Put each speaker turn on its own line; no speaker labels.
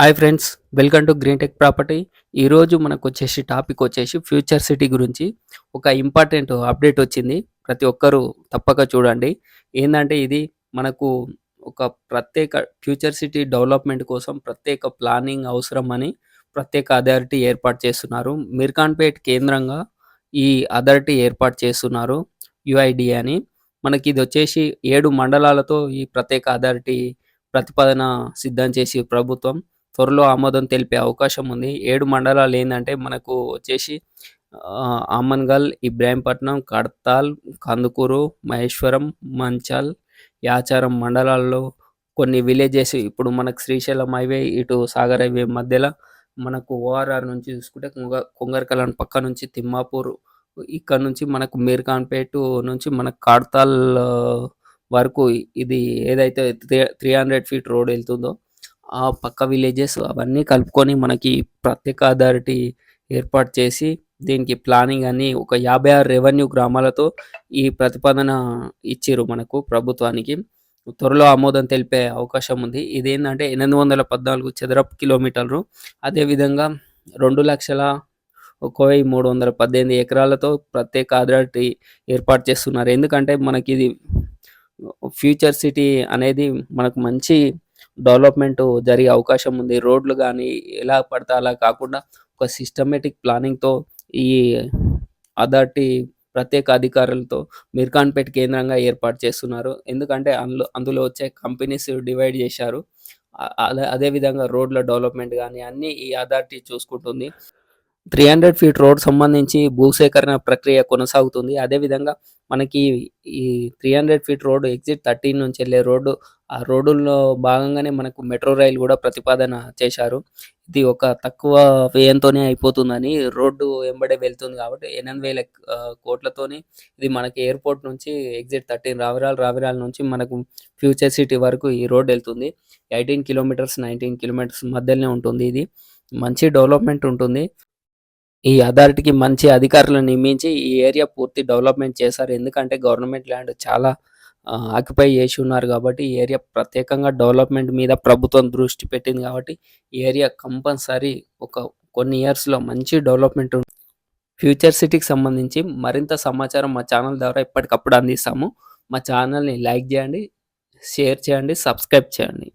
Hi friends welcome to green tech property ఈరోజు మనకు వచ్చేసి టాపిక్ వచ్చేసి ఫ్యూచర్ సిటీ గురించి ఒక ఇంపార్టెంట్ అప్డేట్ వచ్చింది. ప్రతి ఒక్కరూ తప్పక చూడండి. ఏంటంటే ఇది మనకు ఒక ప్రత్యేక ఫ్యూచర్ సిటీ డెవలప్మెంట్ కోసం ప్రత్యేక ప్లానింగ్ అవసరం అని ప్రత్యేక అథారిటీ ఏర్పాటు చేస్తున్నారు. మిర్ఖాన్పేట్ కేంద్రంగా ఈ అథారిటీ ఏర్పాటు చేస్తున్నారు యుఐడి అని. మనకి ఇది వచ్చేసి ఏడు మండలాలతో ఈ ప్రత్యేక అథారిటీ ప్రతిపాదన సిద్ధం చేసి ప్రభుత్వం. త్వరలో ఆమోదం తెలిపే అవకాశం ఉంది. ఏడు మండలాలు ఏంటంటే మనకు వచ్చేసి ఆమన్గల్ ఇబ్రాహీంపట్నం కడతాల్ కందుకూరు మహేశ్వరం మంచల్ యాచారం మండలాల్లో కొన్ని విలేజెస్ ఇప్పుడు మనకు శ్రీశైలం హైవే ఇటు సాగర్ హైవే మధ్యలో మనకు ఓఆర్ఆర్ నుంచి చూసుకుంటే కొంగ కొంగరకలాన్ పక్క నుంచి తిమ్మాపూర్ ఇక్కడ నుంచి మనకు మీర్ఖాన్పేట్ నుంచి మనకు కాడతాల్ వరకు ఇది ఏదైతే త్రీ హండ్రెడ్ ఫీట్ రోడ్ వెళ్తుందో ఆ పక్క విలేజెస్ అవన్నీ కలుపుకొని మనకి ప్రత్యేక అథారిటీ ఏర్పాటు చేసి దీనికి ప్లానింగ్ అని ఒక యాభై ఆరు రెవెన్యూ గ్రామాలతో ఈ ప్రతిపాదన ఇచ్చిర్రు మనకు ప్రభుత్వానికి. త్వరలో ఆమోదం తెలిపే అవకాశం ఉంది. ఇదేంటంటే ఎనిమిది వందల పద్నాలుగు చదరపు కిలోమీటర్లు. అదేవిధంగా రెండు లక్షల ఒక వెయ్యి మూడు వందల పద్దెనిమిది ఎకరాలతో ప్రత్యేక అథారిటీ ఏర్పాటు చేస్తున్నారు. ఎందుకంటే మనకి ఇది ఫ్యూచర్ సిటీ అనేది మనకు మంచి డెవలప్మెంట్ జరిగే అవకాశం ఉంది. రోడ్లు కానీ ఎలా పడితే అలా కాకుండా ఒక సిస్టమేటిక్ ప్లానింగ్తో ఈ అథారిటీ ప్రత్యేక అధికారులతో మిర్ఖాన్పేట్ కేంద్రంగా ఏర్పాటు చేస్తున్నారు. ఎందుకంటే అందులో అందులో వచ్చే కంపెనీస్ డివైడ్ చేశారు. అదే అదేవిధంగా రోడ్ల డెవలప్మెంట్ కానీ అన్నీ ఈ అథారిటీ చూసుకుంటుంది. త్రీ హండ్రెడ్ ఫీట్ రోడ్ సంబంధించి భూసేకరణ ప్రక్రియ కొనసాగుతుంది. అదేవిధంగా మనకి ఈ three hundred feet road exit thirteen నుంచి వెళ్ళే రోడ్డు ఆ రోడ్డుల్లో భాగంగానే మనకు మెట్రో రైలు కూడా ప్రతిపాదన చేశారు. ఇది ఒక తక్కువ వ్యయంతోనే అయిపోతుందని రోడ్డు వెంబడే వెళ్తుంది కాబట్టి ఎనిమిది వేల ఆ, కోట్లతోని ఇది మనకి ఎయిర్పోర్ట్ నుంచి ఎగ్జిట్ థర్టీన్ రావిరాల్ రావిరాల్ నుంచి మనకు ఫ్యూచర్ సిటీ వరకు ఈ రోడ్ వెళ్తుంది. ఎయిటీన్ కిలోమీటర్స్ నైన్టీన్ కిలోమీటర్స్ మధ్యలోనే ఉంటుంది ఇది. మంచి డెవలప్మెంట్ ఉంటుంది. ఈ అథారిటీకి మంచి అధికారులను నియమించి ఈ ఏరియా పూర్తి డెవలప్మెంట్ చేశారు. ఎందుకంటే గవర్నమెంట్ ల్యాండ్ చాలా ఆక్యుపై చేసి ఉన్నారు కాబట్టి ఈ ఏరియా ప్రత్యేకంగా డెవలప్మెంట్ మీద ప్రభుత్వం దృష్టి పెట్టింది కాబట్టి ఈ ఏరియా కంపల్సరీ ఒక కొన్ని ఇయర్స్లో మంచి డెవలప్మెంట్ ఉంటుంది ఫ్యూచర్ సిటీకి సంబంధించి మరింత సమాచారం మా ఛానల్ ద్వారా ఎప్పటికప్పుడు అందిస్తాము. మా ఛానల్ని లైక్ చేయండి షేర్ చేయండి సబ్స్క్రైబ్ చేయండి.